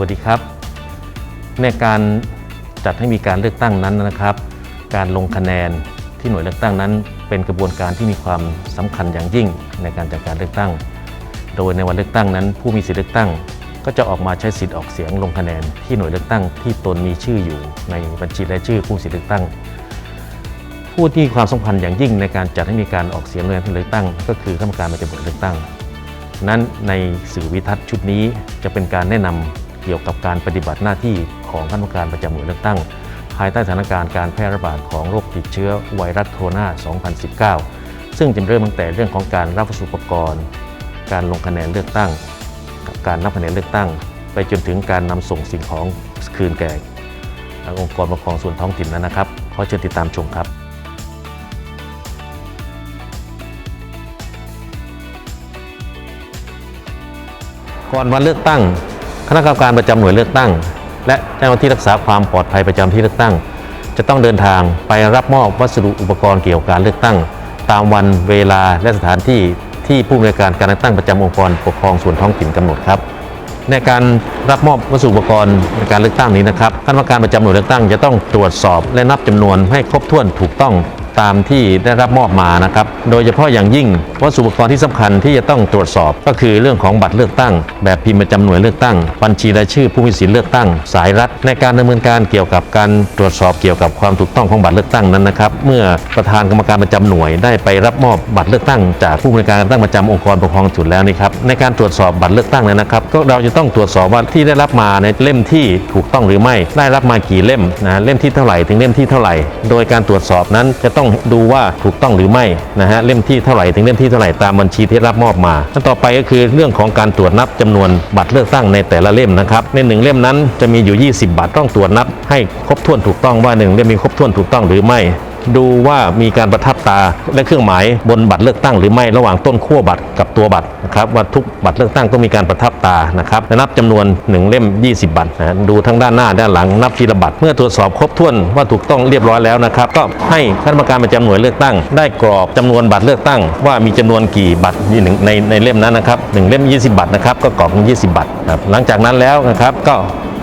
วัสดีครับ ในการจัดให้มีการเลือกตั้งนั้นนะครับ การลงคะแนนที่หน่วยเลือกตั้งนั้น เป็นกระบวนการที่มีความสำคัญอย่างยิ่งในการจัดการเลือกตั้ง โดยในวันเลือกตั้งนั้น ผู้มีสิทธิเลือกตั้ง ก็จะออกมาใช้สิทธิ์ออกเสียงลงคะแนนที่หน่วยเลือกตั้งที่ตนมีชื่ออยู่ในบัญชีรายชื่อผู้มีสิทธิเลือกตั้ง ผู้ที่ความสำคัญอย่างยิ่งในการจัดให้มีการออกเสียงลงคะแนนที่เลือกตั้ง ก็คือคณะกรรมการประจำหน่วยเลือกตั้งนั้นในสื่อวิทัศน์ชุดนี้จะเป็นการแนะนำ เกี่ยวกับการปฏิบัติหน้าที่ของคณะกรรมการประจำหน่วยเลือกตั้ง ภายใต้สถานการณ์การแพร่ระบาดของโรคติดเชื้อไวรัสโคโรนา 2019 ซึ่งจะเริ่มตั้งแต่เรื่องของการรับวัสดุอุปกรณ์ การลงคะแนนเลือกตั้ง การนับคะแนนเลือกตั้ง ไปจนถึงการนำส่งสิ่งของคืนแก่องค์กรปกครองส่วนท้องถิ่นนั้นนะครับขอเชิญติดตามชมครับก่อนวันเลือกตั้ง คณะกรรมการประจำหน่วยเลือกตั้ง และเจ้าหน้าที่รักษาความปลอดภัยประจำที่เลือกตั้ง จะต้องเดินทางไปรับมอบวัสดุอุปกรณ์เกี่ยวกับการเลือกตั้ง ตามวันเวลาและสถานที่ที่ผู้อำนวยการการเลือกตั้งประจำองค์กรปกครองส่วนท้องถิ่นกำหนดครับ ในการรับมอบวัสดุอุปกรณ์ในการเลือกตั้งนี้นะครับคณะกรรมการประจำหน่วยเลือกตั้งจะต้องตรวจสอบและนับจำนวนให้ครบถ้วนถูกต้อง ตามที่ได้รับมอบมานะครับ โดยเฉพาะอย่างยิ่งวัสดุอุปกรณ์ที่สำคัญที่จะต้องตรวจสอบ ก็คือเรื่องของบัตรเลือกตั้ง แบบพิมพ์ประจำหน่วยเลือกตั้ง บัญชีรายชื่อผู้มีสิทธิเลือกตั้ง สายรัฐ ในการดำเนินการเกี่ยวกับการตรวจสอบเกี่ยวกับความถูกต้องของบัตรเลือกตั้งนั้นนะครับ เมื่อประธานกรรมการประจำหน่วยได้ไปรับมอบบัตรเลือกตั้ง จากผู้บริการการตั้งประจำองค์กรปกครองส่วนแล้วนี่ครับในการตรวจสอบบัตรเลือกตั้งนั้นนะครับ ก็เราจะต้องตรวจสอบว่าที่ได้รับมาในเล่มที่ถูกต้องหรือไม่ ได้รับมากี่เล่มนะเล่มที่เท่าไหร่ถึงเล่มที่เท่าไหร่ โดยการตรวจสอบนั้นจะต้องดูว่าถูกต้องหรือไม่นะฮะเล่มที่เท่าไหร่ถึงเล่มที่เท่าไหร่ตามบัญชีที่รับมอบมาขั้นต่อไปก็คือเรื่องของการตรวจนับจำนวนบัตรเลือกตั้งในแต่ละเล่มนะครับในหนึ่งเล่มนั้นจะมีอยู่ 20 บัตรต้องตรวจนับให้ครบถ้วนถูกต้องว่าหนึ่งเล่มมีครบถ้วนถูกต้องหรือไม่ ดูว่ามีการประทับตาและเครื่องหมายบนบัตรเลือกตั้งหรือไม่ระหว่างต้นขั้วบัตรกับตัวบัตรนะครับว่าทุกบัตรเลือกตั้งต้องมีการประทับตานะครับและนับจำนวน 1 เล่ม 20 บัตรนะดูทั้งด้านหน้าด้านหลังนับทีละบัตรเมื่อตรวจสอบครบถ้วนว่าถูกต้องเรียบร้อยแล้วนะครับก็ให้คณะกรรมการประจำหน่วยเลือกตั้ง ได้กรอบจำนวนบัตรเลือกตั้ง ว่ามีจำนวนกี่บัตรอยู่หนึ่งในในเล่มนั้นนะครับหนึ่งเล่ม 20 บัตรนะครับก็กรอบ20 บัตรครับหลังจากนั้นแล้วนะครับก็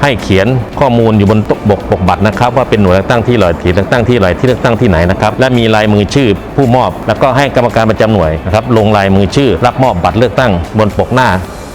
ให้เขียนข้อมูลอยู่บนบกปกบัตรนะครับ ว่าเป็นหน่วยเลือกตั้งที่หลอยที่เลือกตั้งที่ลอยที่เลือกตั้งที่ไหนนะครับและมีลายมือชื่อผู้มอบ แล้วก็ให้กรรมการประจำหน่วยนะครับลงลายมือชื่อรับมอบบัตรเลือกตั้งบนปกหน้า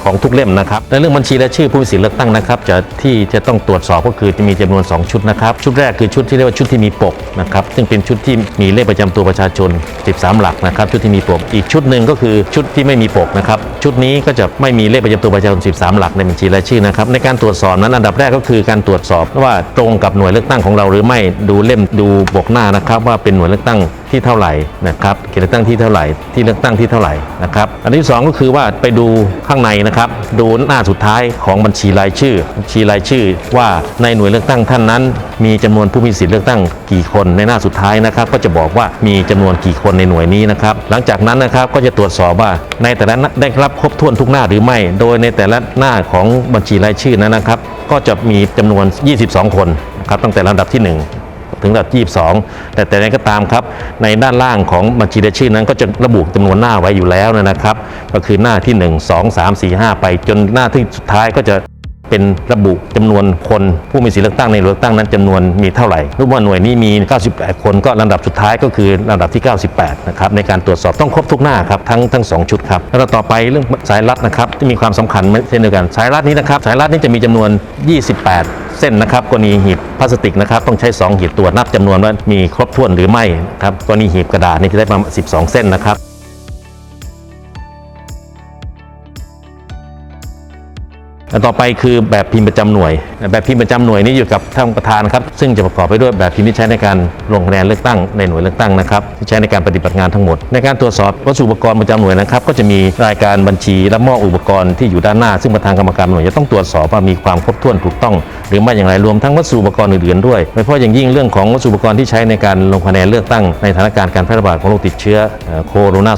ของทุกเล่มนะครับในเรื่องบัญชีและชื่อผู้มีสิทธิเลือกตั้งนะครับจะที่จะต้องตรวจสอบก็คือจะมีจำนวน 2 ชุดนะครับชุดแรกคือชุดที่เรียกว่าชุดที่มีปกนะครับซึ่งเป็นชุดที่มีเลขประจำตัวประชาชน 13 หลักนะครับชุดที่มีปก อีกชุดหนึ่งก็คือชุดที่ไม่มีปกนะครับชุดนี้ก็จะไม่มีเลขประจำตัวประชาชน 13 หลักในบัญชีรายชื่อนะครับในการตรวจสอบนั้นอันดับแรกก็คือการตรวจสอบว่าตรงกับหน่วยเลือกตั้งของเราหรือไม่ดูเล่มดูปกหน้านะครับว่าเป็นหน่วยเลือกตั้งที่เท่าไหร่นะครับเขตเลือกตั้งที่เท่าไหร่ที่เลือกตั้งที่เท่าไหร่นะครับอันที่สองก็คือว่าไปดูข้างในนะครับดูหน้าสุดท้ายของบัญชีรายชื่อบัญชีรายชื่อ ว่าในหน่วยเลือกตั้งท่านนั้น มีจำนวนผู้มีสิทธิเลือกตั้งกี่คนในหน้าสุดท้ายนะครับ ก็จะบอกว่ามีจำนวนกี่คนในหน่วยนี้นะครับหลังจากนั้นนะครับก็จะตรวจสอบว่าในแต่ละได้รับครบถ้วนทุกหน้าหรือไม่ โดยในแต่ละหน้าของบัญชีรายชื่อนั้นนะครับ ก็จะมีจำนวน 22 คนนะครับตั้งแต่ลำดับที่ 1 ถึงระดับ22 แต่แต่ใดก็ตามครับ ในด้านล่างของบัญชีรายชื่อนั้นก็จะระบุจำนวนหน้าไว้อยู่แล้วนะครับ ก็คือหน้าที่ 1 2 3 4 5 ไปจนหน้าที่สุดท้ายก็จะ เป็นระบุจำนวนคนผู้มีสิทธิเลือกตั้งในเลือกตั้งนั้นจำนวนมีเท่าไหร่รู้ว่าหน่วยนี้มี 98 คนก็ลำดับสุดท้ายก็คือลำดับที่ 98 นะครับในการตรวจสอบต้องครบทุกหน้าครับทั้งทั้งสองชุดครับแล้วต่อไปเรื่องสายรัดนะครับที่มีความสำคัญเช่นเดียวกันสายรัดนี้นะครับสายรัดนี้จะมีจำนวน 28 เส้นนะครับกรณีหีบพลาสติกนะครับต้องใช้ 2 หีบตรวจนับจำนวนว่ามีครบถ้วนหรือไม่ครับกรณีหีบกระดาษนี่จะได้ประมาณ 12 เส้นนะครับ ต่อไปคือแบบพิมพ์ประจำหน่วย แบบพิมพ์ประจำหน่วยนี้อยู่กับท่านประธานครับ ซึ่งจะประกอบไปด้วยแบบพิมพ์ที่ใช้ในการลงคะแนนเลือกตั้งในหน่วยเลือกตั้งนะครับที่ใช้ในการปฏิบัติงานทั้งหมด ในการตรวจสอบวัสดุอุปกรณ์ประจำหน่วยนะครับ ก็จะมีรายการบัญชีและมอบอุปกรณ์ที่อยู่ด้านหน้า ซึ่งประธานกรรมการหน่วยจะต้องตรวจสอบว่ามีความครบถ้วนถูกต้อง หรือไม่อย่างไรรวมทั้งวัสดุอุปกรณ์อื่นๆด้วยโดยเฉพาะอย่างยิ่งเรื่องของวัสดุอุปกรณ์ที่ใช้ในการลงคะแนนเลือกตั้ง ในสถานการณ์การแพร่ระบาดของโรคติดเชื้อโคโรนา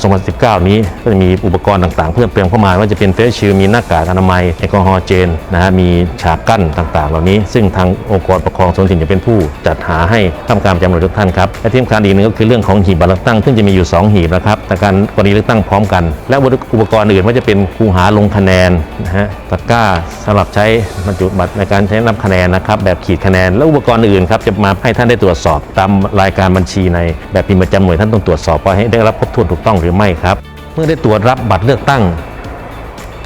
2019 นี้ก็จะมีอุปกรณ์ต่างๆ เพิ่มเติมเข้ามาว่าจะเป็นเฟสชิลมีหน้ากากอนามัยแอลกอฮอลเจนนะฮะมีฉากกั้นต่าง ๆ เหล่านี้ ซึ่งทางองค์กรปกครองส่วนถิ่นจะเป็นผู้จัดหาให้ทำการประจำหน่วยเลือกตั้งครับและที่สำคัญอีกหนึ่งก็คือเรื่องของหีบบัตรเลือกตั้งซึ่งจะมีอยู่ 2 หีบนะครับแต่การกรณีเลือกตั้งพร้อมกัน และอุปกรณ์อื่นว่าจะเป็นคูหาลงคะแนนนะฮะตะกร้าสำหรับใช้บรรจุบัตรในการใช้นับคะแนนนะครับแบบขีดคะแนน และอุปกรณ์อื่นครับจะมาให้ท่านได้ตรวจสอบ ตามรายการบัญชีในแบบพิมพ์ประจำหน่วยท่านต้องตรวจสอบว่าให้ได้รับครบถ้วนถูกต้องหรือไม่ครับเมื่อได้ตรวจรับบัตรเลือกตั้ง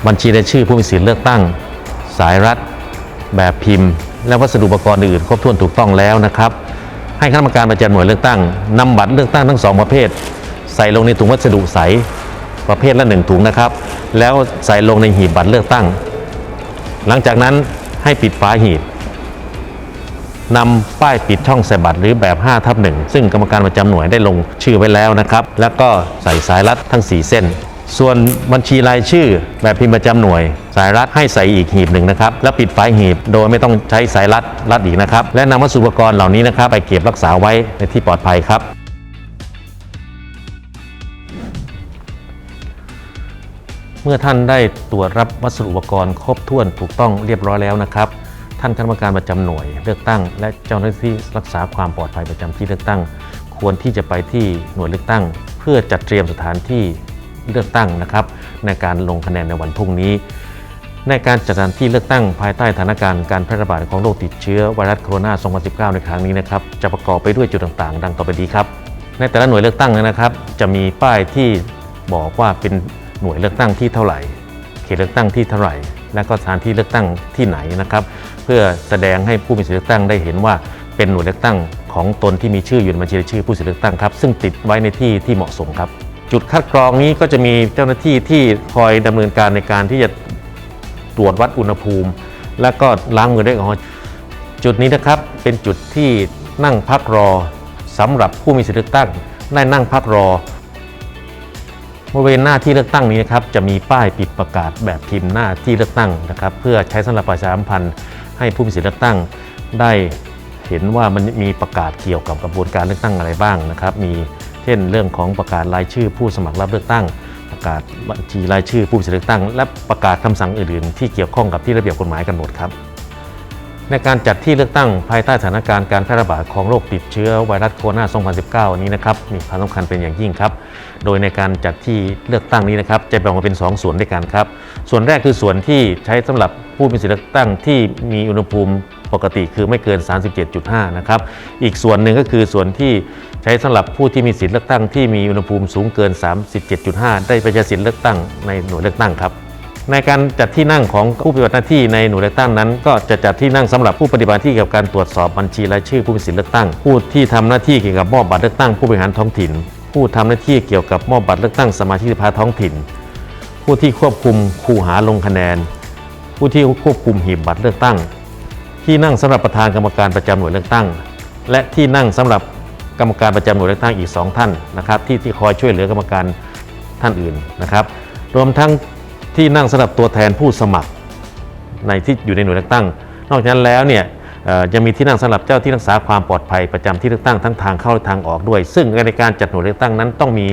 บัญชีรายชื่อผู้มีสิทธิเลือกตั้ง สายรัฐแบบพิมพ์ และวัสดุอุปกรณ์อื่นครบถ้วนถูกต้องแล้วนะครับ ให้คณะกรรมการประจำหน่วยเลือกตั้งนำบัตรเลือกตั้งทั้งสองประเภท ใส่ลงในถุงวัสดุใสประเภทละหนึ่งถุงนะครับ แล้วใส่ลงในหีบบัตรเลือกตั้ง หลังจากนั้นให้ปิดฝาหีบนำป้ายปิดช่องใส่บัตรหรือแบบ5ทับ1ซึ่งกรรมการประจำหน่วยได้ลงชื่อไว้แล้วนะครับ แล้วก็ใส่สายรัดทั้ง 4 เส้น ส่วนบัญชีรายชื่อแบบพิมพ์ประจำหน่วย สายรัดให้ใส่อีกหีบหนึ่งนะครับ แล้วปิดฝาหีบโดยไม่ต้องใช้สายรัดรัดอีกนะครับ และนำวัสดุอุปกรณ์เหล่านี้นะครับ ไปเก็บรักษาไว้ในที่ปลอดภัยครับ เมื่อท่านได้ตรวจรับวัสดุอุปกรณ์ครบถ้วนถูกต้องเรียบร้อยแล้วนะครับ ท่านคณะกรรมการประจำหน่วยเลือกตั้ง และเจ้าหน้าที่รักษาความปลอดภัยประจำที่เลือกตั้ง ควรที่จะไปที่หน่วยเลือกตั้ง เพื่อจัดเตรียมสถานที่ เลือกตั้งนะครับในการลงคะแนนในวันพรุ่งนี้ ในการจัดสถานที่เลือกตั้งภายใต้สถานการณ์การแพร่ระบาดของโรคติดเชื้อไวรัสโคโรนา 2019 ในครั้งนี้นะครับจะประกอบไปด้วยจุดต่างๆ ดังต่อไปนี้ครับในแต่ละหน่วยเลือกตั้งนะครับ จะมีป้ายที่บอกว่าเป็นหน่วยเลือกตั้งที่เท่าไหร่ เขตเลือกตั้งที่เท่าไหร่ และก็สถานที่เลือกตั้งที่ไหนนะครับ เพื่อแสดงให้ผู้มีสิทธิเลือกตั้งได้เห็นว่าเป็นหน่วยเลือกตั้งของตนที่มีชื่ออยู่ในบัญชีรายชื่อผู้สิทธิเลือกตั้งครับซึ่งติดไว้ในที่ที่เหมาะสมครับ จุดคัดกรองนี้ก็จะมีเจ้าหน้าที่ที่คอยดำเนินการในการที่จะตรวจวัดอุณหภูมิ และก็ล้างมือด้วยแอลกอฮอล์จุดนี้นะครับเป็นจุดที่นั่งพักรอสำหรับผู้มีสิทธิเลือกตั้งได้นั่งพักรอบริเวณหน้าที่เลือกตั้งนี้นะครับจะมีป้ายปิดประกาศแบบพิมพ์หน้าที่เลือกตั้งนะครับ เพื่อใช้สำหรับประชาสัมพันธ์ให้ผู้มีสิทธิเลือกตั้ง ได้เห็นว่ามันมีประกาศเกี่ยวกับกระบวนการเลือกตั้งอะไรบ้างนะครับ มี เช่น เรื่องของประกาศรายชื่อผู้สมัครรับเลือกตั้ง ประกาศบัญชีรายชื่อผู้มีสิทธิเลือกตั้ง และประกาศคำสั่งอื่นๆ ที่เกี่ยวข้องกับที่ระเบียบกฎหมายกันหมดครับ ในการจัดที่เลือกตั้งภายใต้สถานการณ์การแพร่ระบาดของโรคติดเชื้อไวรัสโคโรนา 2019 นี้นะครับมีความสำคัญเป็นอย่างยิ่งครับ โดยในการจัดที่เลือกตั้งนี้นะครับจะแบ่งออกมาเป็น 2 ส่วนด้วยกันครับ ส่วนแรกคือส่วนที่ใช้สำหรับ ผู้มีสิทธิเลือกตั้งที่มีอุณหภูมิปกติคือไม่เกิน 37.5 นะครับ อีกส่วนหนึ่งก็คือส่วนที่ใช้สำหรับผู้ที่มีสิทธิเลือกตั้งที่มีอุณหภูมิสูงเกิน 37.5 ได้ไปใช้สิทธิเลือกตั้งในหน่วยเลือกตั้งครับ ในการจัดที่นั่งของผู้ปฏิบัติหน้าที่ในหน่วยเลือกตั้งนั้น ก็จะจัดที่นั่งสำหรับผู้ปฏิบัติที่เกี่ยวกับการตรวจสอบบัญชีรายชื่อผู้มีสิทธิเลือกตั้ง ผู้ที่ทำหน้าที่เกี่ยวกับมอบบัตรเลือกตั้งผู้บริหารท้องถิ่น ผู้ทำหน้าที่เกี่ยวกับมอบบัตรเลือกตั้งสมาชิกสภาท้องถิ่น ผู้ที่ควบคุมคูหาลงคะแนน ผู้ที่ควบคุมหีบบัตรเลือกตั้ง ที่นั่งสำหรับประธานกรรมการประจำหน่วยเลือกตั้ง และที่นั่งสำหรับกรรมการประจำหน่วยเลือกตั้งอีก 2 ท่านนะครับที่ที่คอยช่วยเหลือกรรมการท่านอื่นนะครับ รวมทั้งที่นั่งสำหรับตัวแทนผู้สมัครในที่อยู่ในหน่วยเลือกตั้ง นอกจากนั้นแล้วเนี่ยจะมีที่นั่งสำหรับเจ้าที่รักษาความปลอดภัยประจำที่เลือกตั้งทั้งทางเข้าและทางออกด้วย ซึ่งในการจัดหน่วยเลือกตั้งนั้นต้องมี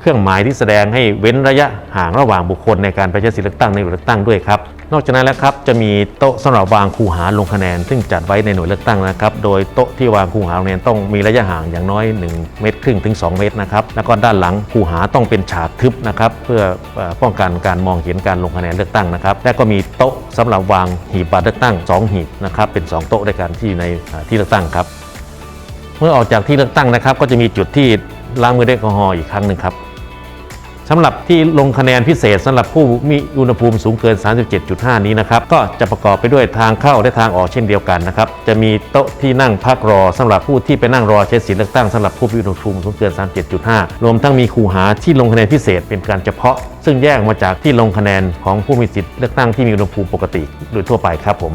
เครื่องหมายที่แสดงให้เว้นระยะห่างระหว่างบุคคลในการไปใช้สิทธิเลือกตั้งในหน่วยเลือกตั้งด้วยครับ นอกจากนั้นแล้วครับจะมีโต๊ะสำหรับวางคูหาลงคะแนน ซึ่งจัดไว้ในหน่วยเลือกตั้งนะครับ โดยโต๊ะที่วางคูหาลงคะแนนต้องมีระยะห่างอย่างน้อย 1 เมตรครึ่งถึง 2 เมตรนะครับ แล้วก็ด้านหลังคูหาต้องเป็นฉากทึบนะครับเพื่อป้องกันการมองเห็นการลงคะแนนเลือกตั้งนะครับ และก็มีโต๊ะสำหรับวางหีบบัตรเลือกตั้ง 2 หีบนะครับเป็น 2 โต๊ะด้วยกันที่ในที่เลือกตั้งครับ เมื่อออกจากที่เลือกตั้งนะครับ ก็จะมีจุดที่ล้างมือด้วยแอลกอฮอล์อีกครั้งหนึ่งครับ สำหรับที่ลงคะแนนพิเศษสำหรับผู้มีอุณหภูมิสูงเกิน 37.5 นี้นะครับ ก็จะประกอบไปด้วยทางเข้าและทางออกเช่นเดียวกันนะครับ จะมีโต๊ะที่นั่งพักรอสำหรับผู้ที่ไปนั่งรอใช้สิทธิเลือกตั้งสำหรับผู้มีอุณหภูมิสูงเกิน 37.5 รวมทั้งมีคูหาที่ลงคะแนนพิเศษเป็นการเฉพาะ ซึ่งแยกมาจากที่ลงคะแนนของผู้มีสิทธิเลือกตั้งที่มีอุณหภูมิปกติโดยทั่วไปครับผม